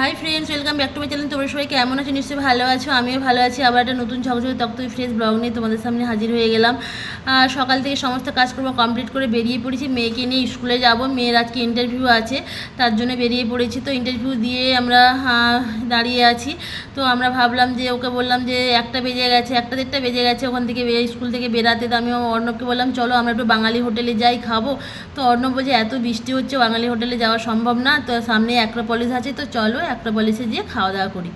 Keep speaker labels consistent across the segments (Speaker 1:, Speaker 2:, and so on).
Speaker 1: Hi friends welcome back to my channel তোমরা সবাই কেমন আছো? নিশ্চয়ই ভালো আছো, আমিও ভালো আছি। আবার একটা নতুন ঝকঝকে তক্তই ফ্রেশ ব্লগ নিয়ে তোমাদের সামনে হাজির হয়ে গেলাম। সকাল থেকে সমস্ত কাজকর্ম কমপ্লিট করে বেরিয়ে পড়েছি। মেয়েকে নিয়ে স্কুলে যাব। মেয়ের আজকে ইন্টারভিউ আছে, তার জন্য বেরিয়ে পড়েছি। তো ইন্টারভিউ দিয়ে আমরা দাঁড়িয়ে আছি। তো আমরা ভাবলাম যে, ওকে বললাম যে, একটা বেজে গেছে, একটা দেড়টা বেজে গেছে ওখান থেকে স্কুল থেকে বেরাতে। তো আমি অর্ণবকে বললাম, চলো আমরা একটু বাঙালি হোটেলে যাই, খাব। তো অর্ণব বলছে, এত বৃষ্টি হচ্ছে, বাঙালি হোটেলে যাওয়া সম্ভব না। তো সামনে অ্যাক্রোপলিস আছে। তো চলো অ্যাক্রোপলিসে গিয়ে খাওয়া দাওয়া করি।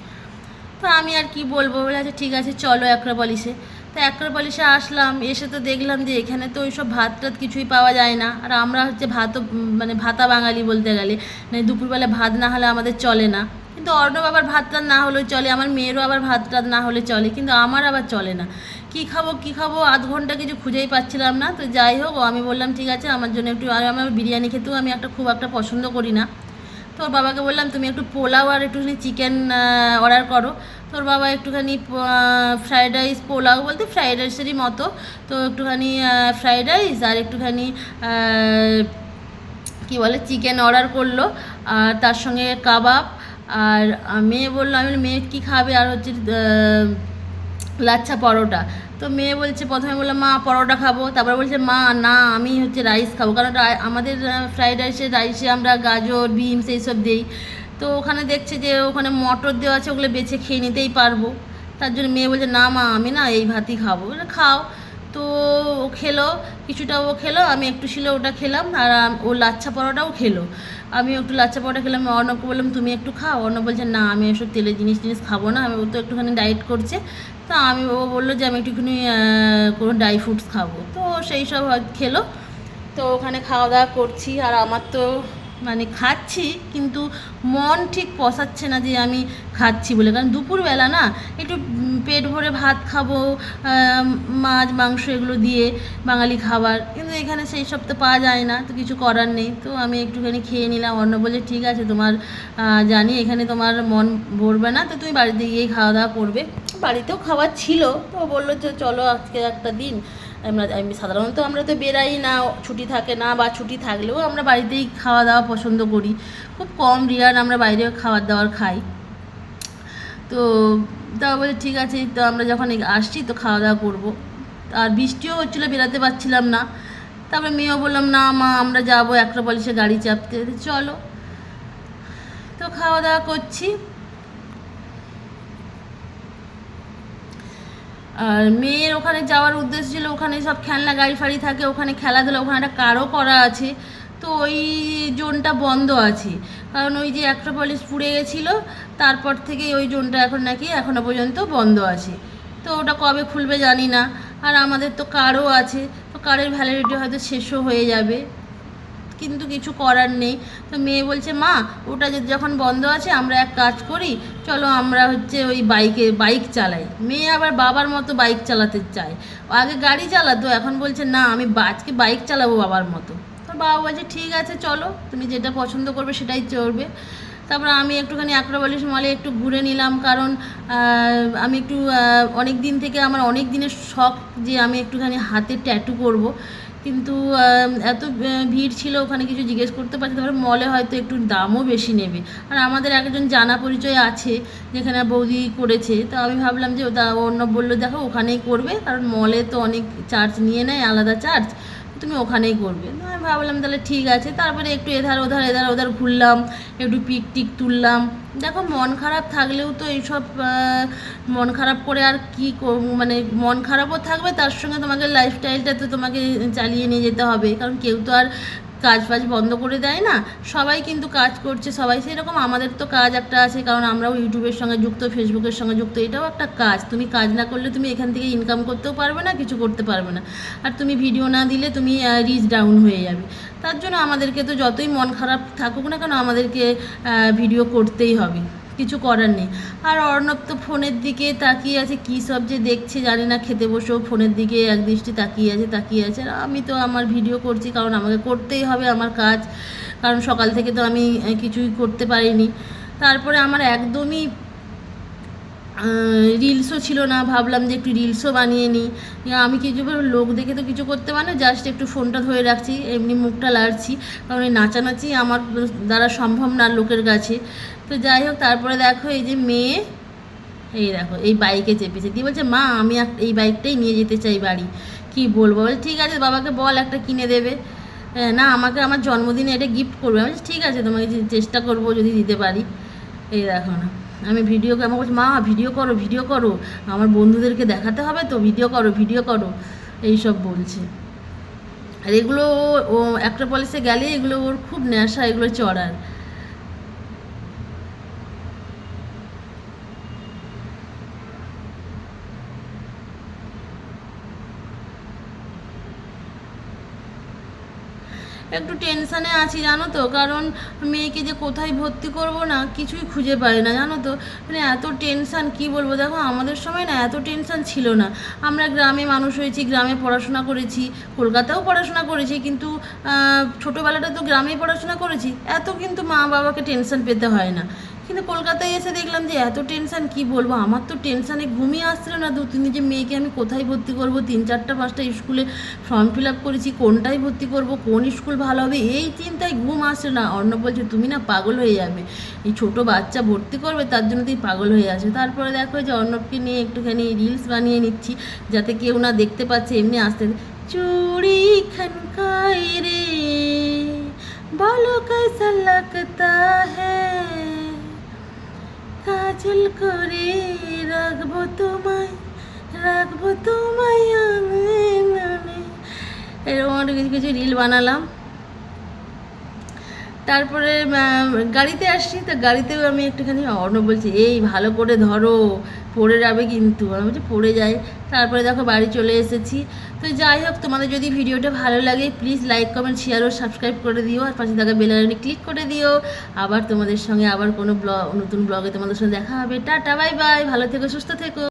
Speaker 1: তো আমি আর কি বলব? বলে আচ্ছা ঠিক আছে, চলো অ্যাক্রোপলিসে তো অ্যাক্রোপলিসে আসলাম, এসে তো দেখলাম যে এখানে তো ওইসব ভাত টাত কিছুই পাওয়া যায় না। আর আমরা হচ্ছে ভাতও মানে ভাতা বাঙালি বলতে গেলে। মানে দুপুরবেলা ভাত না হলে আমাদের চলে না। কিন্তু অর্ণব আবার ভাত টাত না হলেও চলে, আমার মেয়েরও আবার ভাত টাত না হলে চলে, কিন্তু আমার আবার চলে না। কি খাব কি খাব, আধ ঘণ্টা কিছু খুঁজেই পাচ্ছিলাম না। তো যাই হোক আমি বললাম, ঠিক আছে, আমার জন্য একটু, আর আমার বিরিয়ানি খেতেও আমি একটা খুব একটা পছন্দ করি না। তোর বাবাকে বললাম, তুমি একটু পোলাও আর একটুখানি চিকেন অর্ডার করো। তোর বাবা একটুখানি ফ্রায়েড রাইস পোলাও বলতে ফ্রায়েড রাইসেরই মতো। তো একটুখানি ফ্রায়েড রাইস আর একটুখানি কি বলে চিকেন অর্ডার করল। আর তার সঙ্গে কাবাব। আর মেয়ে বলল, আমি মেয়ে কী খাবে? আর হচ্ছে লাচ্ছা পরোটা। তো মেয়ে বলছে, প্রথমে বললাম মা, পরোটা খাব। তারপরে বলছে, মা, না, আমি হচ্ছে রাইস খাব। কারণ আমাদের ফ্রাইড রাইসে রাইসে আমরা গাজর, বিনস এইসব দিই। তো ওখানে দেখছে যে, ওখানে মটর দেওয়া আছে, ওগুলো বেছে খেয়ে নিতেই পারব। তার জন্য মেয়ে বলছে, না, মা, আমি না এই ভাতই খাব। খাও। তো ও খেলো কিছুটা ও খেলো, আমি একটু ছিল ওটা খেলাম, আর ও লাচ্ছা পরোটাও খেলো। আমি একটু লাচ্ছা পরোটা খেলাম অর্ণবকে বললাম, তুমি একটু খাও। অর্ণব বলছে, না, আমি এসব তেলের জিনিস জিনিস খাব না। আমি ও তো একটুখানি ডায়েট করছে। তা আমি, ও বলল যে, আমি একটুখানি কোনো ড্রাই ফ্রুটস খাব। তো সেই সব খেলো। তো ওখানে খাওয়া দাওয়া করছি, আর আমার তো মানে খাচ্ছি, কিন্তু মন ঠিক পসাচ্ছে না যে আমি খাচ্ছি বলে। কারণ দুপুরবেলা না একটু পেট ভরে ভাত খাব মাছ, মাংস এগুলো দিয়ে বাঙালি খাবার। কিন্তু এখানে সেই সব তো পাওয়া যায় না, তো কিছু করার নেই। তো আমি একটুখানি খেয়ে নিলাম। অন্য বলে ঠিক আছে, তোমার জানি এখানে তোমার মন ভরবে না, তো তুমি বাড়িতে গিয়ে খাওয়া দাওয়া করবে। বাড়িতেও খাবার ছিল, তো বলল যে, চলো আজকে একটা দিন। আমরা, আমি সাধারণত আমরা তো বেরাই না, ছুটি থাকে না বা ছুটি থাকলেও আমরা বাড়িতেই খাওয়া দাওয়া পছন্দ করি। খুব কম রিয়ার আমরা বাইরে খাবার দাবার খাই। তো, তা বলে ঠিক আছে, তো আমরা যখন আসছি তো খাওয়া দাওয়া করব। আর বৃষ্টিও হচ্ছিল বেরাতে পারছিলাম না। তারপরে মেয়েও বললাম, না মা, আমরা যাব একটা পলিশে গাড়ি চাপতে। চলো। তো খাওয়া দাওয়া করছি। আর মেয়ের ওখানে যাওয়ার উদ্দেশ্য ছিল, ওখানে সব খেলনা, গাড়ি ফাড়ি থাকে, ওখানে খেলাধুলা, ওখানে একটা কারও করা আছে। তো ওই জোনটা বন্ধ আছে। কারণ ওই যে পলিশ পুড়ে গেছিল, তারপর থেকে ওই জোনটা এখন নাকি এখনও পর্যন্ত বন্ধ আছে। তো ওটা কবে খুলবে জানি না। আর আমাদের তো কারও আছে, তো কারের ভ্যালিডিটি হয়তো শেষও হয়ে যাবে। কিন্তু কিছু করার নেই। তো মেয়ে বলছে, মা, ওটা যখন বন্ধ আছে, আমরা এক কাজ করি, চলো আমরা হচ্ছে ওই বাইকে, বাইক চালাই। মেয়ে আবার বাবার মতো বাইক চালাতে চায়। আগে গাড়ি চালাতো, এখন বলছে, না, আমি আজকে বাইক চালাবো বাবার মতো। তো বাবা বলছে, ঠিক আছে, চলো, তুমি যেটা পছন্দ করবে সেটাই চড়বে। তারপর আমি একটুখানি আক্রোবালিশ মলে একটু ঘুরে নিলাম, কারণ আমি একটু অনেক দিন থেকে আমার অনেক দিনের শখ যে আমি একটুখানি হাতে ট্যাটু করব। কিন্তু এত ভিড় ছিল ওখানে কিছু জিজ্ঞেস করতে পারছি তারপরে মলে হয়তো একটু দামও বেশি নেবে। আর আমাদের একজন জানা পরিচয় আছে, যেখানে বৌদি করেছে, তো আমি ভাবলাম যে ওটা অন্য বলল, দেখো ওখানেই করবে, কারণ মলে তো অনেক চার্জ নিয়ে নেয়, আলাদা চার্জ তুমি ওখানেই করবে। আমি ভাবলাম তাহলে ঠিক আছে। তারপরে একটু এধার ওধার এধার ওধার ঘুরলাম, একটু পিক টিক তুললাম। দেখো মন খারাপ থাকলেও তো এইসব মন খারাপ করে আর কি মানে মন খারাপও থাকবে, তার সঙ্গে তোমাকে লাইফস্টাইলটা তো তোমাকে চালিয়ে নিয়ে যেতে হবে। কারণ কেউ তো আর কাজ ফাজ বন্ধ করে দেয় না? সবাই কিন্তু কাজ করছে, সবাই সেরকম। আমাদের তো কাজ একটা আছে, কারণ আমরাও ইউটিউবের সঙ্গে যুক্ত, ফেসবুকের সঙ্গে যুক্ত, এটাও একটা কাজ। তুমি কাজ না করলে তুমি এখান থেকে ইনকাম করতেও পারবে না, কিছু করতে পারবে না। আর তুমি ভিডিও না দিলে তুমি রিচ ডাউন হয়ে যাবে। তার জন্য আমাদেরকে তো যতই মন খারাপ থাকুক না কেন, আমাদেরকে ভিডিও করতেই হবে। কিছু করার নেই। আর অর্ণব তো ফোনের দিকে তাকিয়ে আছে, কী সব যে দেখছে জানি না, খেতে বসেও ফোনের দিকে এক দৃষ্টি তাকিয়ে আছে তাকিয়ে আছে। আর আমি তো আমার ভিডিও করছি, কারণ আমাকে করতেই হবে আমার কাজ। কারণ সকাল থেকে তো আমি কিছুই করতে পারিনি। তারপরে আমার একদমই রিলসও ছিল না ভাবলাম যে একটু রিলসও বানিয়ে নিই। আমি কিছু লোক দেখে তো কিছু করতে পারি জাস্ট একটু ফোনটা ধরে রাখছি এমনি মুখটা লাড়ছি কারণ এই নাচানাচি আমার দ্বারা সম্ভব না লোকের কাছে। তো যাই হোক তারপরে দেখো এই যে মেয়ে এই দেখো এই বাইকে চেপেছে। দিয়ে বলছে মা আমি এই বাইকটাই নিয়ে যেতে চাই বাড়ি। কি বলব? বলছে ঠিক আছে বাবাকে বল একটা কিনে দেবে। হ্যাঁ, না আমাকে আমার জন্মদিনে এটা গিফট করবে। আমি ঠিক আছে তোমাকে চেষ্টা করব যদি দিতে পারি। এই দেখো না। আমি ভিডিও আমার বলছি, মা ভিডিও করো ভিডিও করো। আমার বন্ধুদেরকে দেখাতে হবে তো ভিডিও করো ভিডিও করো। এইসব বলছে। আর এগুলো ও- একটা পলিসে গেলে এগুলো ওর খুব নেশা, এগুলো চড়ার। একটু টেনশানে আছি, জানো তো? কারণ মেয়েকে যে কোথায় ভর্তি করব না, কিছুই খুঁজে পাই না, জানো তো? মানে এত টেনশান কি বলব? দেখো, আমাদের সময় না এত টেনশান ছিল না। আমরা গ্রামে মানুষ হয়েছি, গ্রামে পড়াশোনা করেছি, কলকাতাও পড়াশোনা করেছি, কিন্তু ছোটোবেলাটা তো গ্রামেই পড়াশোনা করেছি। এত কিন্তু মা বাবাকে টেনশান পেতে হয় না। কিন্তু কলকাতায় এসে দেখলাম যে এত টেনশান কি বলব? আমার তো টেনশানে ঘুমিয়ে আসছিল না দু, তিন যে মেয়েকে আমি কোথায় ভর্তি করব? তিন, চারটা, পাঁচটা স্কুলে ফর্ম ফিল আপ করেছি, কোনটায় ভর্তি করব? কোন স্কুল ভালো হবে? এই চিন্তায় ঘুম আসছে না। অর্ণব বলছে, তুমি না পাগল হয়ে যাবে। এই ছোট বাচ্চা ভর্তি করবে, তার জন্য তুই পাগল হয়ে আসবে তারপরে দেখো যে অর্ণবকে নিয়ে একটুখানি রিলস বানিয়ে নিচ্ছি, যাতে কেউ না দেখতে পাচ্ছে, এমনি আসতে চুড়ি খনকাই কাজল করে রাখব তোমায় রাখব তোমায় এরকম একটা কিছু কিছু রিল বানালাম। তারপরে গাড়িতে আসছি, তো গাড়িতেও আমি একটুখানি অর্ণব বলছি, এই ভালো করে ধরো পড়ে যাবে কিন্তু। আমি বলছি, পড়ে যায় তারপরে দেখো বাড়ি চলে এসেছি। তো যাই হোক, তোমাদের যদি ভিডিওটা ভালো লাগে প্লিজ লাইক কমেন্ট শেয়ার ও সাবস্ক্রাইব করে দিও। আর পাশে থাকা বেল ক্লিক করে দিও। আবার তোমাদের সঙ্গে আবার কোনো ব্লগ নতুন ব্লগে তোমাদের সঙ্গে দেখা হবে। টাটা বাই বাই ভালো থেকো, সুস্থ থেকো।